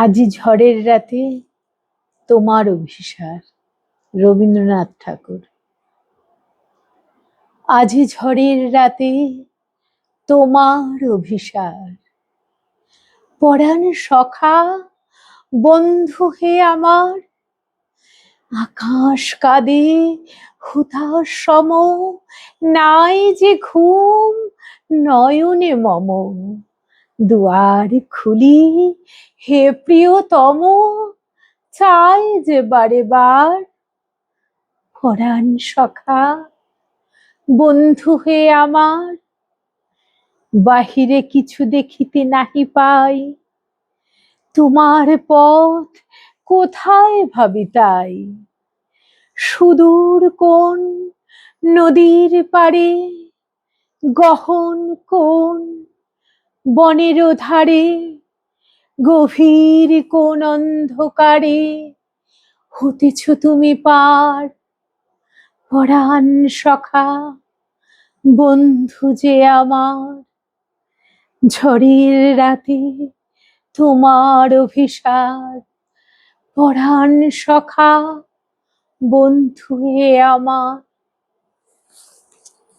আজি ঝড়ের রাতে তোমার অভিসার, রবীন্দ্রনাথ ঠাকুর। আজি ঝড়ের রাতে তোমার অভিসার। পরাণ সখা, বন্ধু হে আমার, আকাশ কাঁদে, হুতাশ সম নাই যে ঘুম, নয়নে মম। দুয়ার খুলি, হে প্রিয়তম, চাই যে বারে বার। পরাণ সখা, বন্ধু হে আমার, বাহিরে কিছু দেখিতে নাহি পাই। তোমার পথ কোথায় ভাবি তাই? সুদূর কোন নদীর পাড়ে, গহন কোন বনের ধারে, গভীর কোন অন্ধকারে, হতেছ তুমি পার। পরাণ সখা, বন্ধু যে আমার, ঝড়ের রাতে তোমার অভিসার। পরাণ সখা, বন্ধু হে আমার।